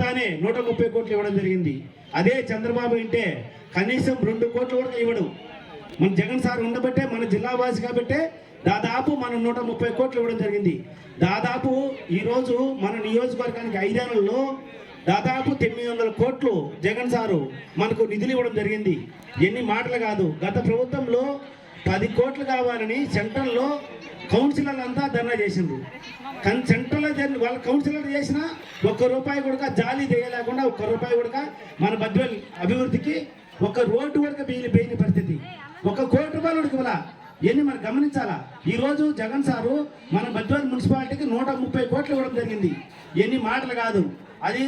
తానే నూట ముప్పై కోట్లు ఇవ్వడం జరిగింది. అదే చంద్రబాబు ఇంటే కనీసం రెండు కోట్లు కూడా ఇవ్వడు. మన జగన్ సార్ ఉండబట్టే మన జిల్లా వాసి కాబట్టే దాదాపు మనం నూట ముప్పై కోట్లు ఇవ్వడం జరిగింది. దాదాపు ఈరోజు మన నియోజకవర్గానికి ఐదేళ్ళలో దాదాపు తొమ్మిది వందల కోట్లు జగన్ సారు మనకు నిధులు ఇవ్వడం జరిగింది. ఎన్ని మాటలు కాదు. గత ప్రభుత్వంలో పది కోట్లు కావాలని సెంట్రల్లో కౌన్సిలర్లు అంతా ధర్నా చేసిండ్రు. కానీ సెంట్రల్లో వాళ్ళ కౌన్సిలర్ చేసిన ఒక్క రూపాయి కూడా జాలి చేయలేకుండా ఒక్క రూపాయి కూడా మన బద్వెల్ అభివృద్ధికి ఒక రోడ్డు కూడా బెయిల్ పరిస్థితి. ఒక కోటి రూపాయలు ఉడికి ఇవన్నీ ఎన్ని మనం గమనించాలా? ఈరోజు జగన్ సారు మన బద్వెల్ మున్సిపాలిటీకి నూట ముప్పై కోట్లు ఇవ్వడం జరిగింది. ఎన్ని మాటలు కాదు. అది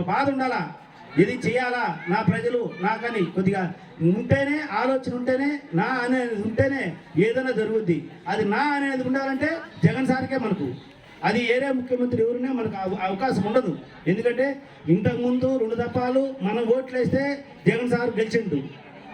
బాధ ఉండాలా? ఇది చేయాలా? నా ప్రజలు నాకని కొద్దిగా ఉంటేనే ఆలోచన ఉంటేనే నా అనేది ఉంటేనే ఏదైనా జరుగుద్ది. అది నా అనేది ఉండాలంటే జగన్ సార్కే మనకు. అది ఏరే ముఖ్యమంత్రి ఎవరినే మనకు అవ- అవకాశం ఉండదు. ఎందుకంటే ఇంతకుముందు రెండు దప్పాలు మనం ఓట్లు వేస్తే జగన్ సార్ గెలిచిండు.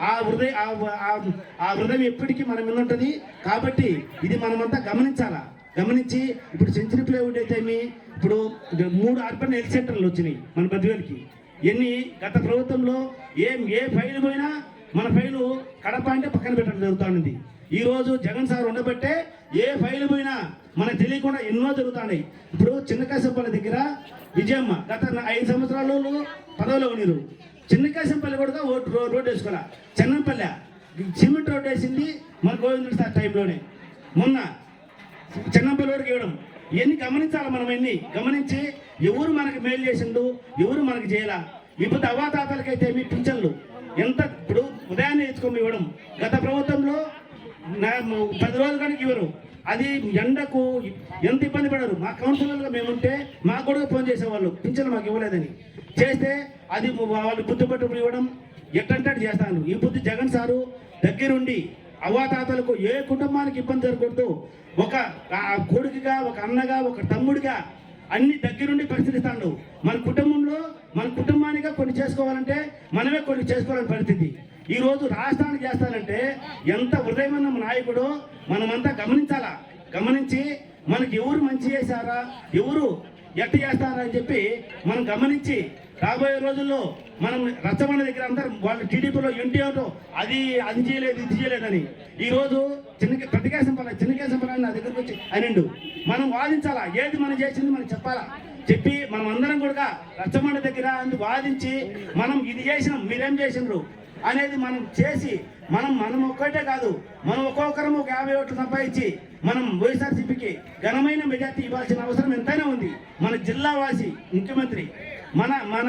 ఆ హృదయ ఆ- ఆ- హృదయం ఎప్పటికీ మన మీద ఉంటుంది. కాబట్టి ఇది మనమంతా గమనించాలా? గమనించి ఇప్పుడు సెంచరీ ప్లేవుడ్ అయితే ఇప్పుడు మూడు అర్బన్ హెల్త్ సెంటర్లు వచ్చినాయి మన బద్వేలకి. ఎన్ని గత ప్రభుత్వంలో ఏం ఏ ఫైల్ పోయినా మన ఫైలు కడప అంటే పక్కన పెట్టడం జరుగుతుంది ఉంది జగన్ సార్ ఉండబట్టే ఏ ఫైల్ పోయినా మనకు తెలియకుండా ఎన్నో జరుగుతున్నాయి ఇప్పుడు చిన్నకాశంపల్లి దగ్గర విజయమ్మ గత ఐదు సంవత్సరాలు పదవిలో ఉన్నారు. చిన్నకాశంపల్లి కూడా ఓటు రోడ్డు వేసుకోరా చెన్నంపల్లె. సిమెంట్ రోడ్డు వేసింది మన గోవిందుడు సార్ టైంలోనే. మొన్న చిన్నంపల్లి వరకు ఇవ్వడం ఇవన్నీ గమనించాలి మనం ఎన్ని? గమనించి ఎవరు మనకి మేలు చేసిండు? ఎవరు మనకి చేయాల? ఇప్పుడు అవాతాతలకైతే మీ పింఛన్లు? ఎంత ఇప్పుడు ఉదయాన్నే ఎత్తుకొని ఇవ్వడం గత ప్రభుత్వంలో పది రోజులు కనుక ఇవ్వరు. అది ఎండకు ఎంత ఇబ్బంది పడరు. మా కౌన్సిలర్గా మేముంటే మాకు కూడా ఫోన్ చేసేవాళ్ళు. పింఛన్ మాకు ఇవ్వలేదని. చేస్తే అది వాళ్ళు బుద్ధి పట్టుకుని ఇవ్వడం. ఎట్టంటే చేస్తాను. ఈ బుద్ధి జగన్ సారు దగ్గరుండి అవ్వాతాతలకు ఏ కుటుంబానికి ఇబ్బంది జరగకూడదు ఒక కొడుకుగా ఒక అన్నగా ఒక తమ్ముడిగా అన్ని దగ్గరుండి పరిశీలిస్తాడు. మన కుటుంబంలో మన కుటుంబానిగా కొన్ని చేసుకోవాలంటే మనమే కొన్ని చేసుకోవాలని పరిస్థితి. ఈ రోజు రాష్ట్రానికి చేస్తానంటే ఎంత హృదయమైన నాయకుడో మనమంతా గమనించాలా? గమనించి మనకి ఎవరు మంచి చేశారా? ఎవరు ఎట్ట చేస్తారా అని చెప్పి మనం గమనించి రాబోయే రోజుల్లో మనం రచ్చబండ దగ్గర అందరు వాళ్ళు టీడీపీలో ఎంటీ అది అది చేయలేదు ఇది చేయలేదని. ఈ రోజు చిన్న ప్రతికేశం పల్ల చిన్నకేశం పల్ల నా దగ్గరకు వచ్చి అనిండు. మనం వాదించాలా? ఏది మనం చేసింది మనం చెప్పాలా? చెప్పి మనం అందరం కూడా రచ్చబండ దగ్గర అందు వాదించి మనం ఇది చేసినాం మీరేం చేసినారు అనేది మనం చేసి మనం మనం ఒక్కటే కాదు మనం ఒక్కొక్కరం ఒక యాభై ఓట్లు సంపాదించి మనం వైఎస్ఆర్సీపీకి ఘనమైన మెజార్టీ ఇవ్వాల్సిన అవసరం ఎంతైనా ఉంది. మన జిల్లావాసి ముఖ్యమంత్రి మన మన